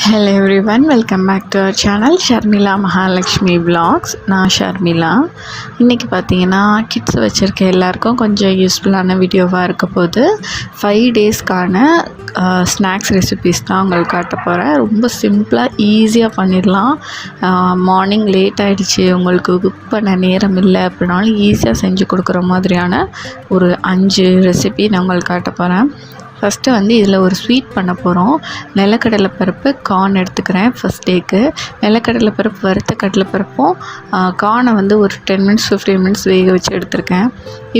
Hello everyone welcome back to our channel Sharmila Mahalakshmi vlogs. நான் ஷர்மிளா இன்றைக்கி பார்த்தீங்கன்னா kids வச்சுருக்க எல்லாருக்கும் கொஞ்சம் யூஸ்ஃபுல்லான வீடியோவாக இருக்க போது ஃபைவ் டேஸ்க்கான ஸ்நாக்ஸ் ரெசிபீஸ் தான் உங்களுக்கு காட்ட போகிறேன் ரொம்ப சிம்பிளாக ஈஸியாக பண்ணிடலாம். மார்னிங் லேட் ஆகிடுச்சு உங்களுக்கு குக் பண்ண நேரம் இல்லை அப்படின்னாலும் ஈஸியாக செஞ்சு கொடுக்குற மாதிரியான ஒரு அஞ்சு ரெசிபி நான் உங்களுக்கு காட்ட போகிறேன் ஃபஸ்ட்டு வந்து இதில் ஒரு ஸ்வீட் பண்ண போகிறோம் நிலக்கடலை பருப்பு கார்ன் எடுத்துக்கிறேன் ஃபஸ்ட் டேக்கு நிலக்கடலை பருப்பு வறுத்த கடலைப்பருப்பும் கார்னை வந்து ஒரு டென் மினிட்ஸ் ஃபிஃப்டீன் மினிட்ஸ் வேக வச்சு எடுத்திருக்கேன்.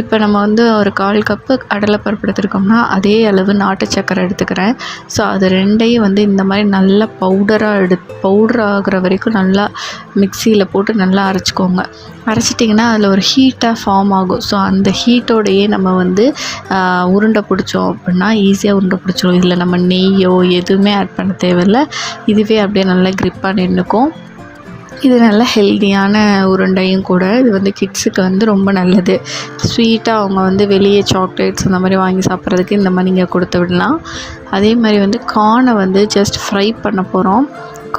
இப்போ நம்ம வந்து ஒரு கால் கப்பு கடலைப்பருப்பு எடுத்துருக்கோம்னா அதே அளவு நாட்டு சக்கரை எடுத்துக்கிறேன். ஸோ அது ரெண்டையும் வந்து இந்த மாதிரி நல்லா பவுடராக எடு பவுடர் ஆகிற வரைக்கும் நல்லா மிக்சியில் போட்டு நல்லா அரைச்சிக்கோங்க. அரைச்சிட்டிங்கன்னா அதில் ஒரு ஹீட்டாக ஃபார்ம் ஆகும். ஸோ அந்த ஹீட்டோடையே நம்ம வந்து உருண்டை பிடிச்சோம் அப்படின்னா ஈஸியாக உருண்டை பிடிச்சிரும். இதில் நம்ம நெய்யோ எதுவுமே ஆட் பண்ண தேவையில்ல. இதுவே அப்படியே நல்லா க்ரிப்பாக நின்றுக்கும் இது நல்ல ஹெல்தியான உருண்டையும் கூட. இது வந்து கிட்ஸுக்கு வந்து ரொம்ப நல்லது. ஸ்வீட்டாக அவங்க வந்து வெளியே சாக்லேட்ஸ் அந்த மாதிரி வாங்கி சாப்பிட்றதுக்கு இந்த மாதிரி நீங்கள் கொடுத்து விடலாம். அதே மாதிரி வந்து கார்னை வந்து ஜஸ்ட் ஃப்ரை பண்ண போகிறோம்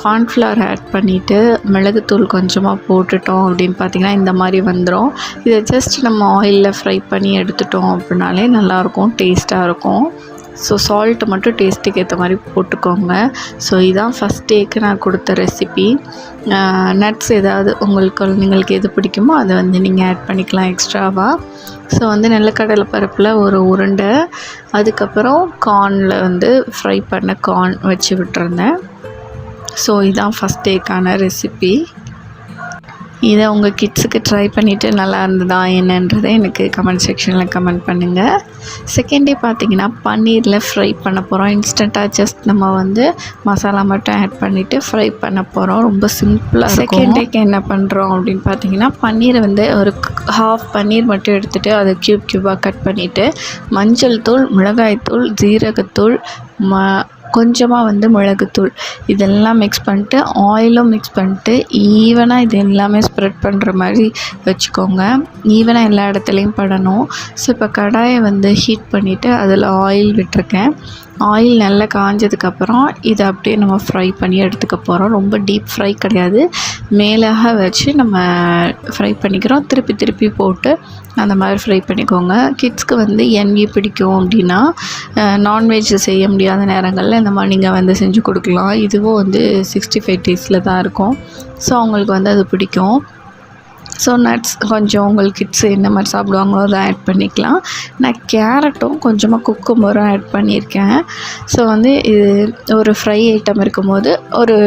கார்ன்ஃப்ளவர் ஆட் பண்ணிவிட்டு மிளகுத்தூள் கொஞ்சமாக போட்டுட்டோம் அப்படின்னு பார்த்தீங்கன்னா இந்த மாதிரி வந்துடும் இதை ஜஸ்ட் நம்ம ஆயிலில் ஃப்ரை பண்ணி எடுத்துட்டோம் அப்படின்னாலே நல்லாயிருக்கும் டேஸ்ட்டாக இருக்கும். ஸோ சால்ட்டு மட்டும் டேஸ்ட்டுக்கு ஏற்ற மாதிரி போட்டுக்கோங்க. ஸோ இதான் ஃபஸ்ட் டேக்கு நான் கொடுத்த ரெசிபி நட்ஸ் ஏதாவது உங்களுக்கு குழந்தைங்களுக்கு எது பிடிக்குமோ அதை வந்து நீங்கள் ஆட் பண்ணிக்கலாம் எக்ஸ்ட்ராவாக ஸோ வந்து நிலக்கடலை பருப்பில் ஒரு உருண்டை அதுக்கப்புறம் கார்னில் வந்து ஃப்ரை பண்ண கார்ன் வச்சு விட்டுருந்தேன். ஸோ இதான் ஃபஸ்ட் டேக்கான ரெசிபி இதை உங்கள் கிட்ஸுக்கு ட்ரை பண்ணிவிட்டு நல்லா இருந்ததா என்னன்றதை எனக்கு கமெண்ட் செக்ஷனில் கமெண்ட் பண்ணுங்கள் செகண்ட் டே பார்த்தீங்கன்னா பன்னீரில் ஃப்ரை பண்ண போகிறோம் இன்ஸ்டண்ட்டாக ஜஸ்ட் நம்ம வந்து மசாலா மட்டும் ஆட் பண்ணிவிட்டு ஃப்ரை பண்ண போகிறோம் ரொம்ப சிம்பிளாக செகண்ட் டேக்கு என்ன பண்ணுறோம் அப்படின்னு பார்த்தீங்கன்னா பன்னீரை வந்து ஒரு ஹாஃப் பன்னீர் மட்டும் எடுத்துகிட்டு அதை க்யூப் க்யூபாக கட் பண்ணிவிட்டு மஞ்சள் தூள் மிளகாய்த்தூள் ஜீரகத்தூள் ம கொஞ்சமாக வந்து மிளகுத்தூள் இதெல்லாம் மிக்ஸ் பண்ணிட்டு ஆயிலும் மிக்ஸ் பண்ணிட்டு ஈவனாக இது எல்லாமே ஸ்ப்ரெட் பண்ணுற மாதிரி வச்சுக்கோங்க. ஈவனாக எல்லா இடத்துலையும் படணும். ஸோ இப்போ கடாயை வந்து ஹீட் பண்ணிவிட்டு அதில் ஆயில் விட்டிருக்கேன். ஆயில் நல்லா காஞ்சதுக்கப்புறம் இதை அப்படியே நம்ம ஃப்ரை பண்ணி எடுத்துக்க போகிறோம் ரொம்ப டீப் ஃப்ரை கிடையாது. மேலாக வச்சு நம்ம ஃப்ரை பண்ணிக்கிறோம். திருப்பி திருப்பி போட்டு அந்த மாதிரி ஃப்ரை பண்ணிக்கோங்க. கிட்ஸ்க்கு வந்து எண்ணெய் பிடிக்கும் அப்படின்னா நான்வெஜ் செய்ய முடியாத நேரங்களில் இந்த மாதிரி நீங்கள் வந்து செஞ்சு கொடுக்கலாம். இதுவும் வந்து சிக்ஸ்டி ஃபைவ் டேஸில் தான் இருக்கும். ஸோ அவங்களுக்கு வந்து அது பிடிக்கும். ஸோ நட்ஸ் கொஞ்சம் உங்களுக்கு கிட்ஸ் என்ன மாதிரி சாப்பிடுவாங்களோ அதை ஆட் பண்ணிக்கலாம். நான் கேரட்டும் கொஞ்சமாக குக்கும்பரும் ஆட் பண்ணியிருக்கேன். ஸோ வந்து இது ஒரு ஃப்ரை ஐட்டம் இருக்கும்போது ஒரு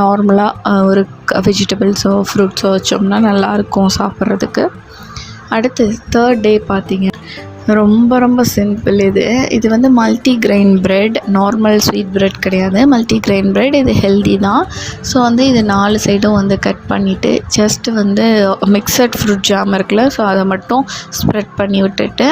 நார்மலாக ஒரு வெஜிடபிள்ஸோ ஃப்ரூட்ஸோ வச்சோம்னா நல்லாயிருக்கும் சாப்பிட்றதுக்கு. அடுத்து தேர்ட் டே பார்த்தீங்க. ரொம்ப ரொம்ப சிம்பிள் இது. இது வந்து multi grain bread normal sweet bread கிடையாது. மல்டி கிரெயின் பிரெட் இது ஹெல்தி தான். ஸோ வந்து இது நாலு சைடும் வந்து கட் பண்ணிவிட்டு ஜஸ்ட் வந்து மிக்சட் ஃப்ரூட் ஜாம் இருக்குல்ல ஸோ அதை மட்டும் ஸ்ப்ரெட் பண்ணி விட்டுட்டு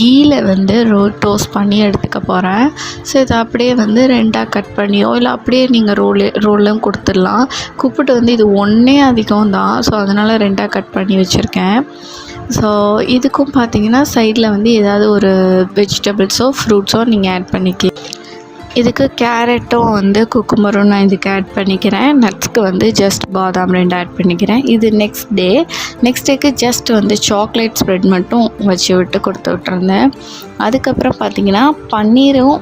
கீயில் வந்து ரோ டோஸ்ட் பண்ணி எடுத்துக்க போகிறேன் ஸோ இதை அப்படியே வந்து ரெண்டாக கட் பண்ணியோ இல்லை அப்படியே நீங்கள் ரோல் ரோலும் கொடுத்துடலாம். கூப்பிட்டு வந்து இது ஒன்றே அதிகம் தான். ஸோ அதனால் ரெண்டாக கட் பண்ணி வச்சுருக்கேன். ஸோ இதுக்கும் பார்த்தீங்கன்னா சைட் சைடில் வந்து ஏதாவது ஒரு வெஜிடபிள்ஸோ ஃப்ரூட்ஸோ நீங்கள் ஆட் பண்ணிக்கலாம். இதுக்கு கேரட்டும் வந்து குக்குமரும் நான் இதுக்கு ஆட் பண்ணிக்கிறேன். நட்ஸ்க்கு வந்து ஜஸ்ட் பாதாம் ரெண்டு ஆட் பண்ணிக்கிறேன். இது நெக்ஸ்ட் டே நெக்ஸ்ட் டேக்கு ஜஸ்ட் வந்து சாக்லேட் ஸ்ப்ரெட் மட்டும் வச்சு விட்டு கொடுத்து விட்டுருந்தேன். அதுக்கப்புறம் பார்த்தீங்கன்னா பன்னீரும்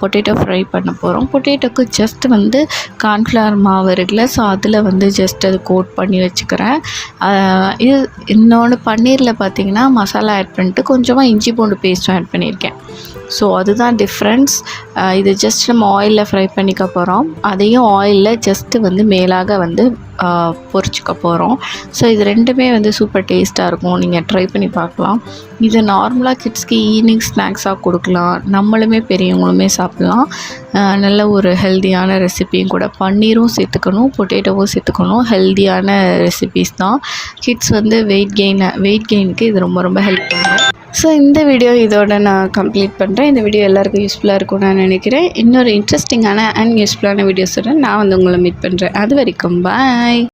பொட்டேட்டோ ஃப்ரை பண்ண போகிறோம் பொட்டேட்டோக்கு ஜஸ்ட் வந்து கார்ன்ஃப்ளவர் மாவு இருக்குல்ல ஸோ அதில் வந்து ஜஸ்ட் அது கோட் பண்ணி வச்சுக்கிறேன். இது இன்னொன்று பன்னீரில் பார்த்தீங்கன்னா மசாலா ஆட் பண்ணிட்டு கொஞ்சமாக இஞ்சி பூண்டு பேஸ்ட்டும் ஆட் பண்ணியிருக்கேன். ஸோ அதுதான் டிஃப்ரென்ஸ் இது ஜஸ்ட் நம்ம ஆயிலில் ஃப்ரை பண்ணிக்க போகிறோம் அதையும் ஆயிலில் ஜஸ்ட்டு வந்து மேலாக வந்து பொறிச்சிக்க போகிறோம் ஸோ இது ரெண்டுமே வந்து சூப்பர் டேஸ்ட்டாக இருக்கும். நீங்கள் ட்ரை பண்ணி பார்க்கலாம். இது நார்மலாக கிட்ஸ்க்கு ஈவினிங் ஸ்நாக்ஸாக கொடுக்கலாம். நம்மளுமே பெரியவங்களுமே சாப்பிட்லாம். நல்ல ஒரு ஹெல்தியான ரெசிபியும் கூட. பன்னீரும் சேர்த்துக்கணும் பொட்டேட்டோவும் சேர்த்துக்கணும். ஹெல்தியான ரெசிபிஸ் தான். கிட்ஸ் வந்து வெயிட் கெயினை வெயிட் கெயினுக்கு இது ரொம்ப ரொம்ப ஹெல்ப் பண்ணும். ஸோ இந்த வீடியோ இதோட நான் கம்ப்ளீட் பண்ணுறேன் இந்த வீடியோ எல்லாருக்கும் யூஸ்ஃபுல்லாக இருக்கும்னு நான் நினைக்கிறேன். இன்னொரு இன்ட்ரெஸ்டிங்கான அண்ட் யூஸ்ஃபுல்லான வீடியோஸோட நான் வந்து உங்களை மீட் பண்ணுறேன் அது வரைக்கும் பாய் Bye.